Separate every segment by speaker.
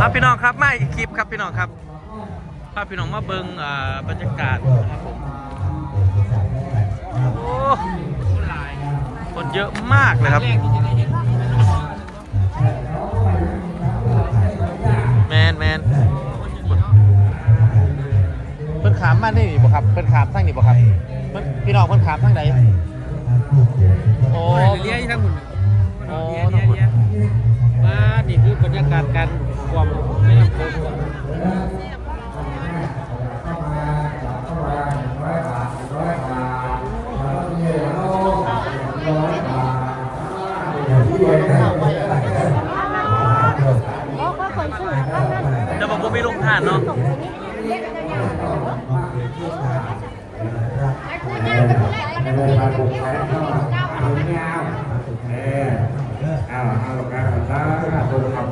Speaker 1: ครับพี่น้องครับมาอีกคลิปครับพี่น้องครับพาพี่น้องมาเบิ่งบรรยากาศนะครับผมโอ้คนเยอะมากเลยครับ แมนแมนเพิ่นขามมาได้นี่บ่ครับเพิ่นขามทางนี่บ่ครับเพิ่นพี่น้องเพิ่นขามทางไหนโอ้
Speaker 2: โอ้ยเลี้ยทั้งหมด
Speaker 1: โอ้
Speaker 2: เลี้ยเลี้ยเลี้ยมานี่คือบรรยากาศการ ความไม่ยอมโกง
Speaker 3: บอกว่าคนชื่ออะไรนะ
Speaker 1: เดี๋ยวผมมีลงทานเนาะ
Speaker 3: เรียกกันยังไงไอ้คุณเนี่ยเป็นคนแรกมันมีกันเที่ยวเก้าพัน
Speaker 4: เออเอาเอาการสาธุคำพูดคำ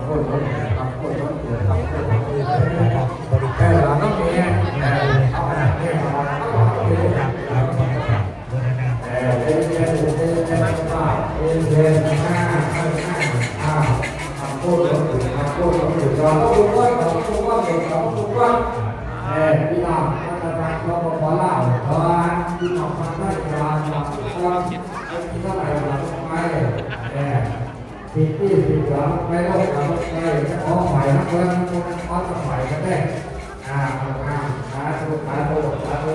Speaker 4: ไปโลกกับไปขอใหม่นักเรียนขอสมัยกันได้อ่าอ่าสาธุสาธุสาธุ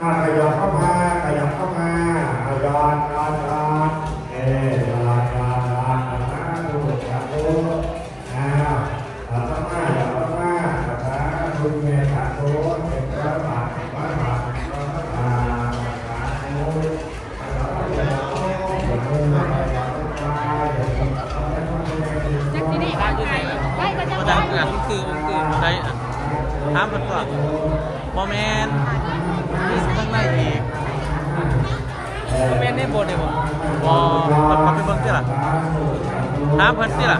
Speaker 4: อ่าขยับเข้ามาขยับเข้า
Speaker 1: ช้ถามเพิ่นก่อนบ่แม่นมีข้างในอีก
Speaker 2: แม่ได้บนเลยผม
Speaker 1: บ่เพิ่นเข้าไปเบิ่งติล่ะถามเพิ่นติล่ะ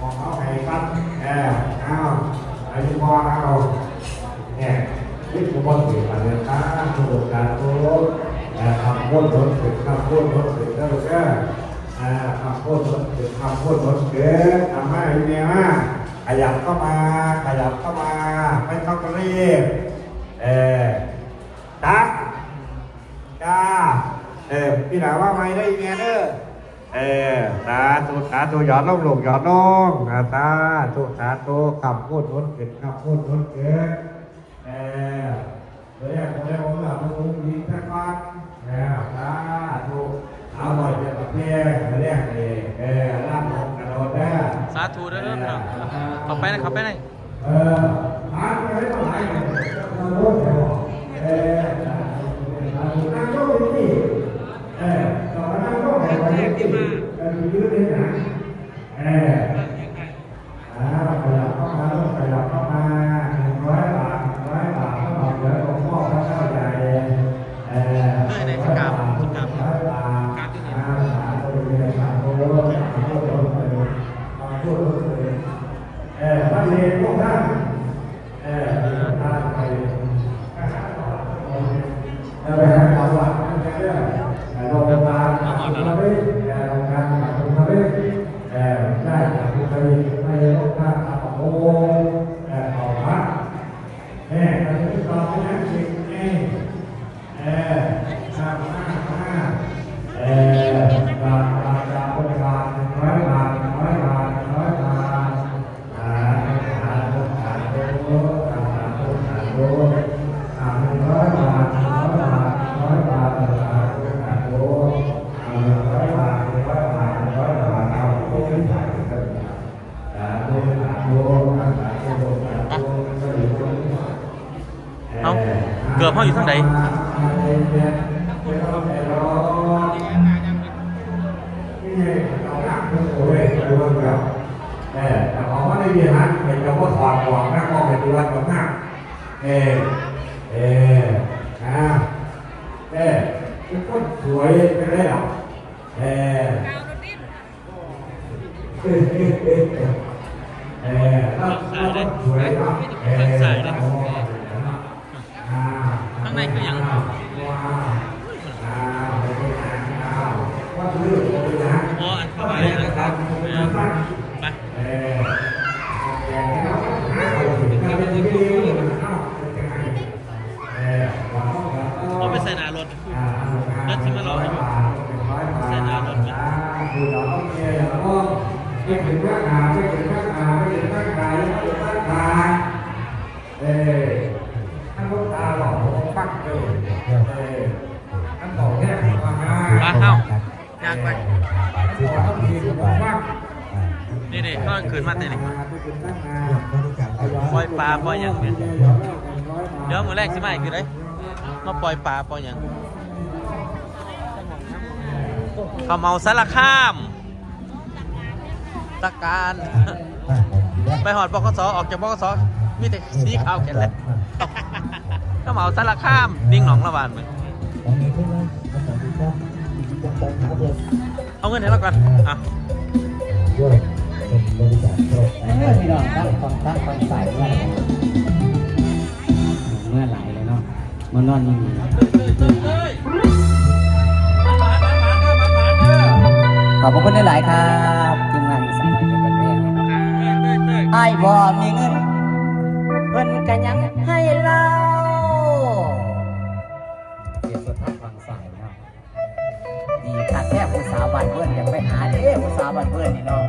Speaker 4: ของเขาให้ครับเออเอาไอ้พอเอาเนี่ยยึดกุบลสิมาเลยครับทุกการทุกเอ่อคำพูดรถติดคำพูดรถติดแล้วก็เอ่อคำพูดรถติดคำพูดรถเกิดทำให้เนี่ยมา ขยับเข้ามา ขยับเข้ามา ไม่ต้องรีบ เออตักจ้าเออพี่หนาว่าไม่ได้เมียเด้อเออตาตุตาตุหยอดลงลงหยอดลงอ่าตาตุตาตุคำพูดน้นเกิดคำพูดน้นเกิดเออเดี๋ยวอย่างเดี๋ยวผมหลับมึงยิงสักก้อนเออตาตุเอาหน่อยจะมาเพียเรียกเออเออล่างลงกระโดดได้
Speaker 1: สาธุเด้อเด้อ พี่น้องเข้าไปนะเข้าไปนะ
Speaker 4: เออหาไปได้เท่าไหร่เราโดนเดี๋ยวเออนั่งโต๊ะที่เออต่อมานั่งโต๊ะไหนวันนี้ที่เออยืดเลยนะเอออ่าขยับเข้ามาขยับเข้ามาหนึ่งร้อยบาทหนึ่งร้อยบาทก็เอาเหลือหลวงพ่อพระเจ้าใหญ่เออ
Speaker 1: เอ้ยในสกามสกาม
Speaker 4: ร้อยบาทอ่าสาธุเดชะโตสาธุโตสาธุโตเออพระเลนพวกท่าน เออท่านไปแล้วไปหาความหวังนั่นเรื่องโรงพยาบาลคุณภาพโรงงานคุณภาพเออได้จากคุณภาพไม่ได้ต้องการทำโอ้เออออกมาเออตอนนี้ตอนนี้จริงเองเออทำหน้าหน้าเออบาทบาทบาทบริการหนึ่งร้อยบาทหนึ่งร้อยบาทหนึ่งร้อยบาท อ่าอ่าอ่าโอ้อ่าอ่าอ่าโอ้อ่าหนึ่งร้อยบาทหนึ่งร้อยบาทหนึ่งร้อยบาทอ่าอ่าอ่าโอ้อ่าหนึ่งร้อยบาทหนึ่งร้อยบาทหนึ่งร้อยบาทเอาโอ้ขึ้นถ่ายกันอ่าโอ้อ่าโอ้อ่าอ่าโอ้อ่าโอ้ก็อยู่ตรงนี้
Speaker 1: เอา เกือบเฮาอยู่ทางใด
Speaker 4: อ่าเย็นเย็นไม่ต้องใจร้อนนี่ไงเราหนักทุกโอ้ยไปเบิ่งแล้วเออแต่ของว่าในเวียนนั้นเห็นเราก็ถอดหมวกนะมองเห็นตัวตรงหน้าเออเอออ่าเออเป็นคนสวยไม่ได้หรอกเออเออเออเออเออแล้วก็สวยเนาะเอออ่า
Speaker 1: ข้างในคือหยัง
Speaker 4: ว้าวอ่าไปไปหาข้าวว่าเรื่องอะไรนะ
Speaker 1: อ๋ออันเข้าไปนะครับ
Speaker 4: อ้ท่อแค่ว่าห้า
Speaker 2: มาเข้ายางไป
Speaker 4: นี่
Speaker 2: นี่ก็ขืนมาเต้นนี่
Speaker 4: มเรื่องอา
Speaker 2: ปล่อยปลาปล่อยหยังเนี่ยเดี๋ยวมือแรกสิมาอีกคือไดมาปล่อยปลาปล่อยหยังเขาเมาสารคามตะการไปหอดบกสออกจากบกสมีแต่สีขาวแค่นั้นแหละ ก็เมาสารคามดิ้งหนองละบานมึงเอาเงินให้เราก่อนอะ
Speaker 5: เมื่อพี่น้องตั้งฟังตั้งฟังใส่เมื่อไหร่เมื่อไหร่เลยเนาะมันนอนมันขอบพระคุณหลายๆครับทีมงานสายเป็นประเทศไอ้บ่มีเงินเพิ่นกันยัง บ้านเพื่อนนี่เนาะ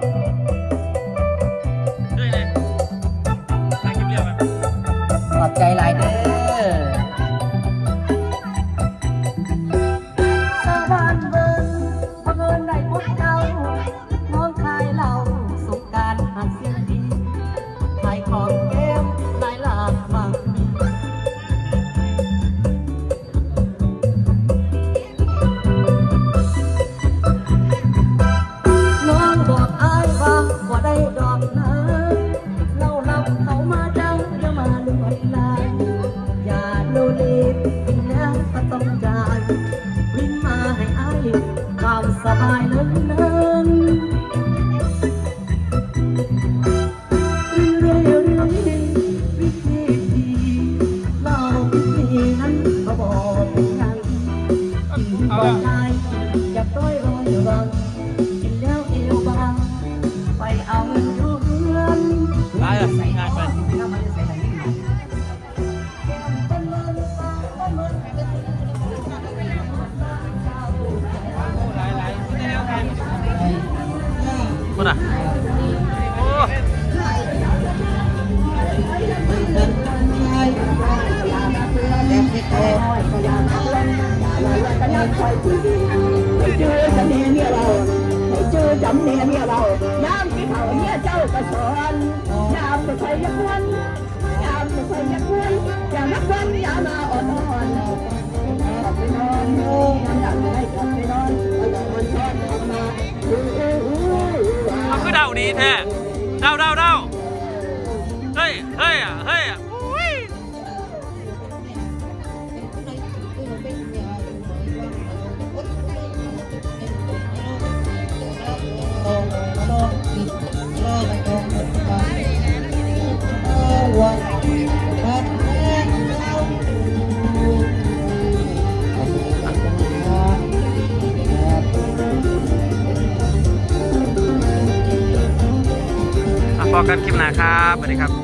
Speaker 5: า
Speaker 2: ย
Speaker 5: อย่ เมียเมียเราน้ำ
Speaker 6: ที่เขาเมียเจ้าก็สอนยามจะใส่ยักวันยามจะใส่ยักวันอย่านักวันอย่ามาอ่อนอ่อนกลับไปนอนอยากให้กลับไปนอนไม่ต้องมันชอนออู้อู้
Speaker 2: เอาคือเดาดีแท้เดาเดาเดาเฮ้ยเฮ้ยอะเฮ้ยอะอุ้ย กันคลิปหน้าครับสวัสดีครับ